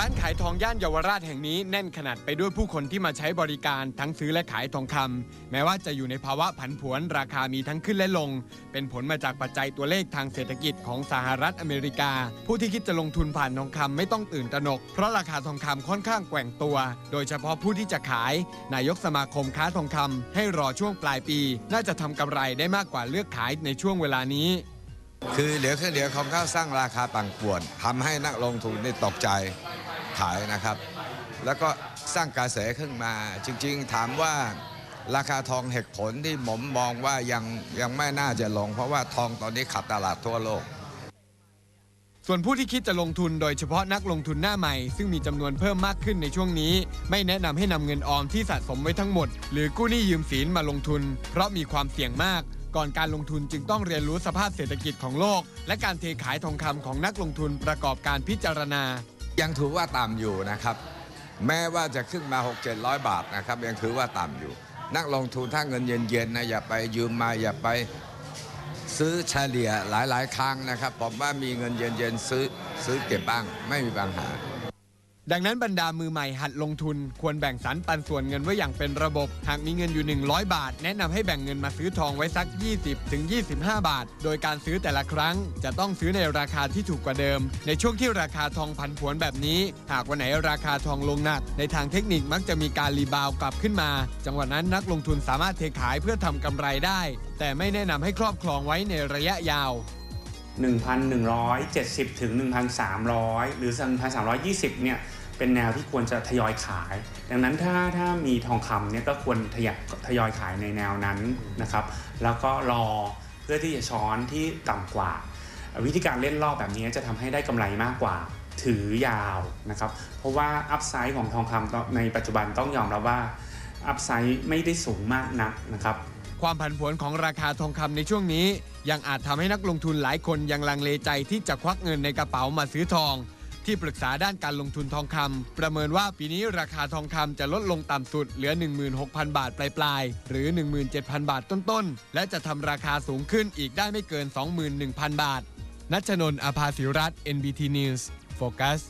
ร้านขายทองย่านเยาวราชแห่งนี้แน่นขนาดไปด้วยผู้คนที่มาใช้บริการทั้งซื้อและขายทองคำแม้ว่าจะอยู่ในภาวะผันผวนราคามีทั้งขึ้นและลง เป็นผลมาจากปัจจัยตัวเลขทางเศรษฐกิจของสหรัฐอเมริกา ผู้ที่คิดจะลงทุนผ่านทองคำไม่ต้องตื่นตระหนก เพราะราคาทองคำค่อนข้างแกว่งตัว โดยเฉพาะผู้ที่จะขาย นายกสมาคมค้าทองคำให้รอช่วงปลายปี น่าจะทำกำไรได้มากกว่าเลือกขายในช่วงเวลานี้คือเดี๋ยวคือเดี๋ยวของเขาสร้างราคาปั่นป่วนทำให้นักลงทุนนี่ตกใจ ขายนะครับ แล้วก็สร้างกระแสขึ้นมา จริงๆ ถามว่าราคาทองเหตุผลที่ผมมองว่ายังยังไม่น่าจะลง เพราะว่าทองตอนนี้ขับตลาดทั่วโลก ส่วนผู้ที่คิดจะลงทุนโดยเฉพาะนักลงทุนหน้าใหม่ ซึ่งมีจำนวนเพิ่มมากขึ้นในช่วงนี้ ไม่แนะนำให้นำเงินออมที่สะสมไว้ทั้งหมด หรือกู้หนี้ยืมสินมาลงทุน เพราะมีความเสี่ยงมาก ก่อนการลงทุนจึงต้องเรียนรู้สภาพเศรษฐกิจของโลก และการเทขายทองคำของนักลงทุนประกอบการพิจารณา ยังถือว่าต่ำอยู่นะครับ แม้ว่าจะขึ้นมา 6 7 0 0 บาทนะครับ ยังถือว่าต่ำอยู่ นักลงทุนถ้าเงินเย็นๆนะอย่าไปยืมมาอย่าไปซื้อเฉลี่ยหลายๆ ครั้งนะครับผมว่ามีเงินเย็นๆซื้อซื้อเก็บบ้างไม่มีปัญหา ดังนั้นบรรดามือใหม่หัดลงทุน ควรแบ่งสรรปันส่วนเงินไว้อย่างเป็นระบบ หากมีเงินอยู่ 100 บาท แนะนำให้แบ่งเงินมาซื้อทองไว้สัก 20ถึง25บาท โดยการซื้อแต่ละครั้ง จะต้องซื้อในราคาที่ถูกกว่าเดิม ในช่วงที่ราคาทองพันผวนแบบนี้ หากวันไหนราคาทองลงหนัก ในทางเทคนิคมักจะมีการรีบาวกลับขึ้นมา จังหวะนั้นนักลงทุนสามารถเทขายเพื่อทำกำไรได้ แต่ไม่แนะนำให้ครอบครองไว้ในระยะยาว 1,170 ถึง 1,300 หรือ 1,320 เนี่ยเป็นแนวที่ควรจะทยอยขาย ดังนั้นถ้าถ้ามีทองคำเนี่ยก็ควรทยอยทยอยขายในแนวนั้นนะครับ แล้วก็รอเพื่อที่จะช้อนที่ต่ำกว่า วิธีการเล่นรอบแบบนี้จะทำให้ได้กำไรมากกว่าถือยาวนะครับ เพราะว่าอัพไซด์ของทองคำในปัจจุบันต้องยอมรับว่าอัพไซด์ไม่ได้สูงมากนักนะครับ ความผันผวนของราคาทองคำในช่วงนี้ ยังอาจทำให้นักลงทุนหลายคนยังลังเลใจที่จะควักเงินในกระเป๋ามาซื้อทอง ที่ปรึกษาด้านการลงทุนทองคำประเมินว่าปีนี้ราคาทองคำจะลดลงต่ำสุดเหลือ 16,000 บาทปลายๆ หรือ 17,000 บาทต้นๆ และจะทำราคาสูงขึ้นอีกได้ไม่เกิน 21,000 บาท นัชนนท์อาภาสิรัตน์ NBT News โฟกัส